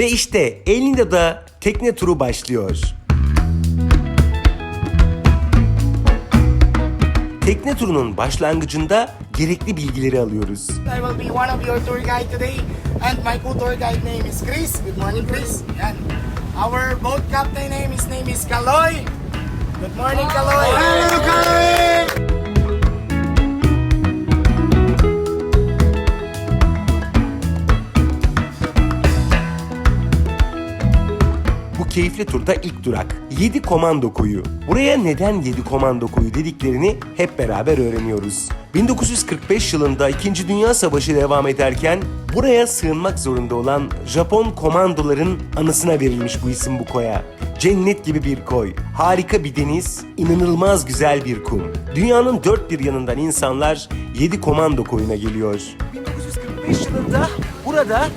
Ve işte Elina'da tekne turu başlıyor. Tekne turunun başlangıcında gerekli bilgileri alıyoruz. I will be one of your tour guide today and my co-tour guide name is Chris. Good morning Chris. And our boat captain name, his name is Kaloy. Good morning Kaloy. Hello Kaloy. Keyifli turda ilk durak 7 Komando Koyu. Buraya neden 7 Komando Koyu dediklerini hep beraber öğreniyoruz. 1945 yılında 2. Dünya Savaşı devam ederken buraya sığınmak zorunda olan Japon komandoların anısına verilmiş bu isim bu koya. Cennet gibi bir koy, harika bir deniz, inanılmaz güzel bir kum. Dünyanın dört bir yanından insanlar 7 Komando Koyu'na geliyor. 1945 yılında burada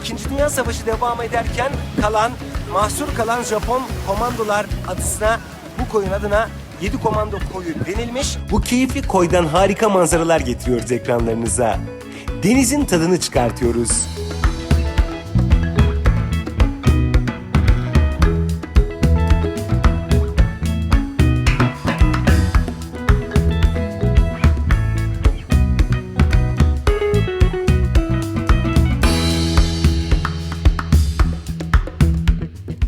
İkinci Dünya Savaşı devam ederken kalan, mahsur kalan Japon komandolar adısına bu koyun adına 7 komando koyu denilmiş. Bu keyifli koydan harika manzaralar getiriyoruz ekranlarınıza. Denizin tadını çıkartıyoruz.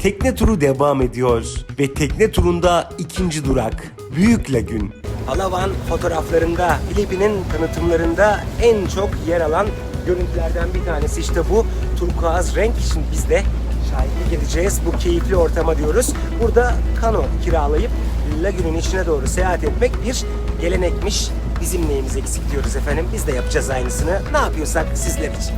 Tekne turu devam ediyor ve tekne turunda ikinci durak Büyük Lagün. Palawan fotoğraflarında, Filipin'in tanıtımlarında en çok yer alan görüntülerden bir tanesi işte bu turkuaz renk. Şimdi biz de şahitlik edeceğiz bu keyifli ortama diyoruz. Burada kano kiralayıp lagünün içine doğru seyahat etmek bir gelenekmiş. Bizim neyimiz eksik diyoruz efendim. Biz de yapacağız aynısını. Ne yapıyorsak sizler için.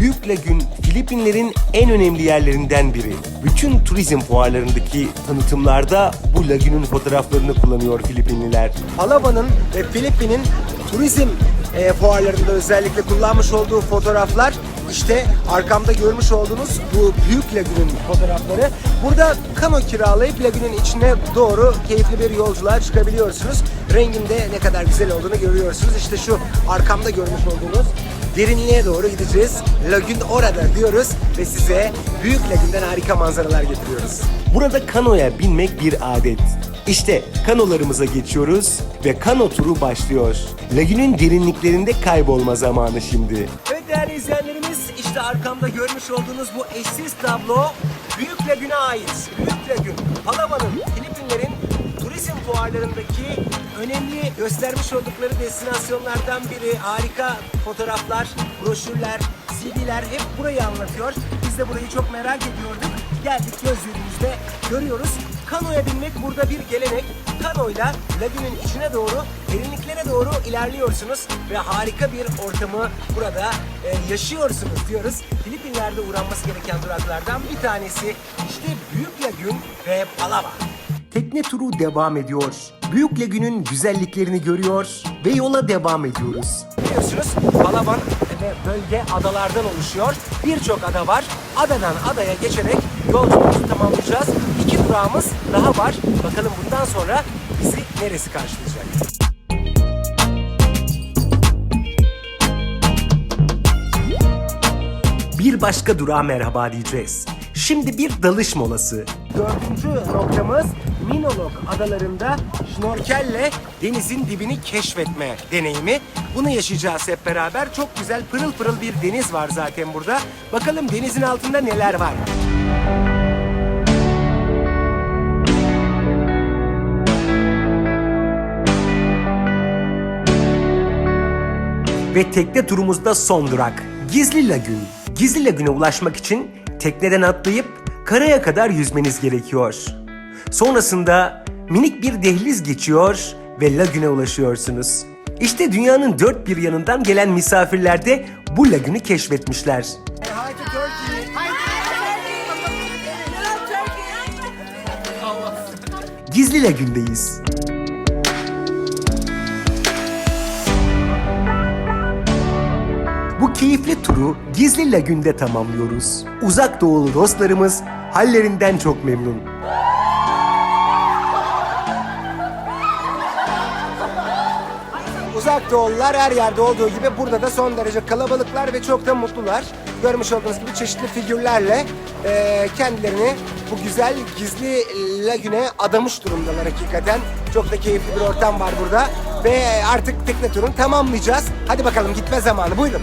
Büyük Lagün Filipinlerin en önemli yerlerinden biri. Bütün turizm fuarlarındaki tanıtımlarda bu lagünün fotoğraflarını kullanıyor Filipinliler. Palawa'nın ve Filipin'in turizm e, fuarlarında özellikle kullanmış olduğu fotoğraflar işte arkamda görmüş olduğunuz bu büyük lagünün fotoğrafları. Burada kano kiralayıp lagünün içine doğru keyifli bir yolculuğa çıkabiliyorsunuz. Renginde ne kadar güzel olduğunu görüyorsunuz. İşte şu arkamda görmüş olduğunuz derinliğe doğru gideceğiz. Lagün orada diyoruz ve size Büyük Lagün'den harika manzaralar getiriyoruz. Burada kanoya binmek bir adet. İşte kanolarımıza geçiyoruz ve kano turu başlıyor. Lagünün derinliklerinde kaybolma zamanı şimdi. Evet değerli izleyenlerimiz işte arkamda görmüş olduğunuz bu eşsiz tablo Büyük Lagün'e ait. Büyük Lagün, Palawa'nın, Filipinlerin turizm fuarlarındaki önemli göstermiş oldukları destinasyonlardan biri. Harika fotoğraflar, broşürler, CD'ler hep burayı anlatıyor. Biz de burayı çok merak ediyorduk. Geldik gözlerimizde görüyoruz. Kanoya binmek burada bir gelenek. Kanoyla lagünün içine doğru, derinliklere doğru ilerliyorsunuz ve harika bir ortamı burada e, yaşıyorsunuz diyoruz. Filipinler'de uğranması gereken duraklardan bir tanesi işte Büyük Lagün ve Palawan. Tekne turu devam ediyor. Büyük Lagün'ün güzelliklerini görüyor ve yola devam ediyoruz. Biliyorsunuz Palawan ve bölge adalardan oluşuyor. Birçok ada var. Adadan adaya geçerek yolculuğumuzu tamamlayacağız. İki durağımız daha var. Bakalım bundan sonra bizi neresi karşılayacak? Bir başka durağa merhaba diyeceğiz. Şimdi bir dalış molası. Dördüncü noktamız Minolok adalarında şnorkelle denizin dibini keşfetme deneyimi. Bunu yaşayacağız hep beraber. Çok güzel pırıl pırıl bir deniz var zaten burada. Bakalım denizin altında neler var. Ve tekne turumuzda son durak. Gizli Lagün. Gizli Lagün'e ulaşmak için tekneden atlayıp karaya kadar yüzmeniz gerekiyor. Sonrasında minik bir dehliz geçiyor ve lagüne ulaşıyorsunuz. İşte dünyanın dört bir yanından gelen misafirler de bu lagünü keşfetmişler. Gizli Lagün'deyiz. Keyifli turu Gizli Lagün'de tamamlıyoruz. Uzak doğulu dostlarımız hallerinden çok memnun. Uzak doğulular her yerde olduğu gibi burada da son derece kalabalıklar ve çok da mutlular. Görmüş olduğunuz gibi çeşitli figürlerle e, kendilerini bu güzel gizli lagüne adamış durumdalar hakikaten. Çok da keyifli bir ortam var burada. Ve artık tekne turunu tamamlayacağız. Hadi bakalım gitme zamanı buyurun.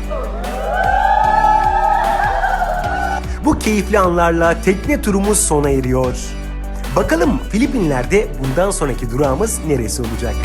Bu keyifli anlarla tekne turumuz sona eriyor. Bakalım Filipinler'de bundan sonraki durağımız neresi olacak?